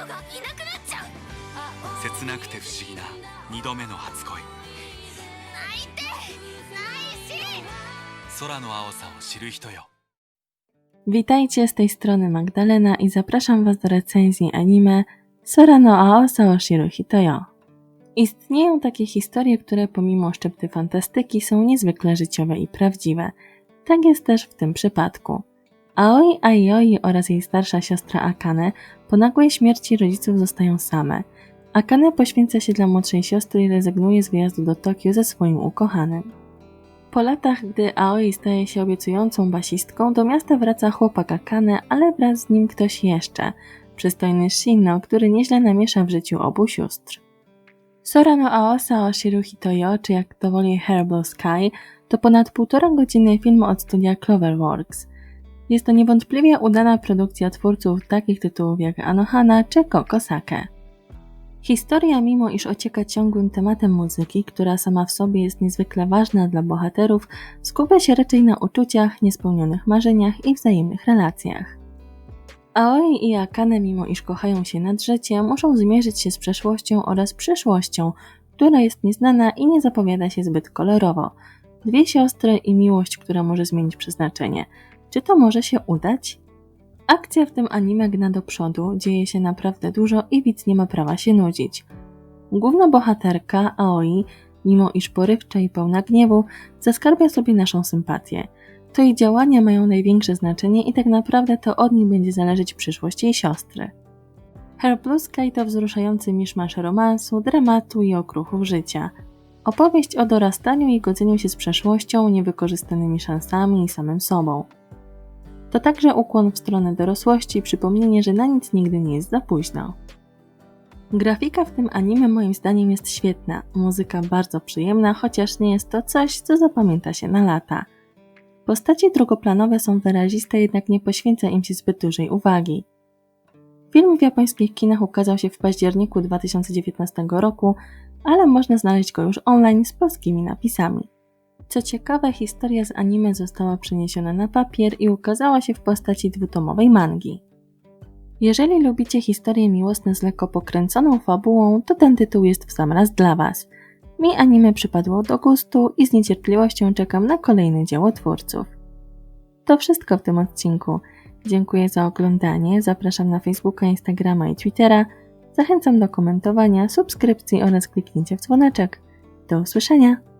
れじゃ進路がいなくなっちゃう切なくて不思議な二度目の初恋泣いてないし空の青さを知る人よ Witajcie z tej strony Magdalena i zapraszam Was do recenzji anime Sora no Aosa o Shiruhi Toyo. Istnieją takie historie, które pomimo szczypty fantastyki są niezwykle życiowe i prawdziwe. Tak jest też w tym przypadku. Aoi Aioi oraz jej starsza siostra Akane po nagłej śmierci rodziców zostają same. Akane poświęca się dla młodszej siostry i rezygnuje z wyjazdu do Tokio ze swoim ukochanym. Po latach, gdy Aoi staje się obiecującą basistką, do miasta wraca chłopak Akane, ale wraz z nim ktoś jeszcze, przystojny Shinno, który nieźle namiesza w życiu obu sióstr. Sora no Aosa o Shiruhi Toyo, czy jak to woli Herbal Sky, to ponad półtora godziny film od studia Cloverworks. Jest to niewątpliwie udana produkcja twórców takich tytułów jak Anohana czy Kokosake. Historia, mimo iż ocieka ciągłym tematem muzyki, która sama w sobie jest niezwykle ważna dla bohaterów, skupia się raczej na uczuciach, niespełnionych marzeniach i wzajemnych relacjach. Aoi i Akane, mimo iż kochają się nad życie, muszą zmierzyć się z przeszłością oraz przyszłością, która jest nieznana i nie zapowiada się zbyt kolorowo. Dwie siostry i miłość, która może zmienić przeznaczenie. Czy to może się udać? Akcja w tym anime gna do przodu, dzieje się naprawdę dużo i widz nie ma prawa się nudzić. Główna bohaterka, Aoi, mimo iż porywcza i pełna gniewu, zaskarbia sobie naszą sympatię. To jej działania mają największe znaczenie i tak naprawdę to od niej będzie zależeć przyszłość jej siostry. Her Blue Sky to wzruszający miszmasz romansu, dramatu i okruchów życia. Opowieść o dorastaniu i godzeniu się z przeszłością, niewykorzystanymi szansami i samym sobą. To także ukłon w stronę dorosłości i przypomnienie, że na nic nigdy nie jest za późno. Grafika w tym anime moim zdaniem jest świetna, muzyka bardzo przyjemna, chociaż nie jest to coś, co zapamięta się na lata. Postacie drugoplanowe są wyraziste, jednak nie poświęca im się zbyt dużej uwagi. Film w japońskich kinach ukazał się w październiku 2019 roku, ale można znaleźć go już online z polskimi napisami. Co ciekawe, historia z anime została przeniesiona na papier i ukazała się w postaci dwutomowej mangi. Jeżeli lubicie historie miłosne z lekko pokręconą fabułą, to ten tytuł jest w sam raz dla Was. Mi anime przypadło do gustu i z niecierpliwością czekam na kolejne dzieło twórców. To wszystko w tym odcinku. Dziękuję za oglądanie, zapraszam na Facebooka, Instagrama i Twittera. Zachęcam do komentowania, subskrypcji oraz kliknięcia w dzwoneczek. Do usłyszenia!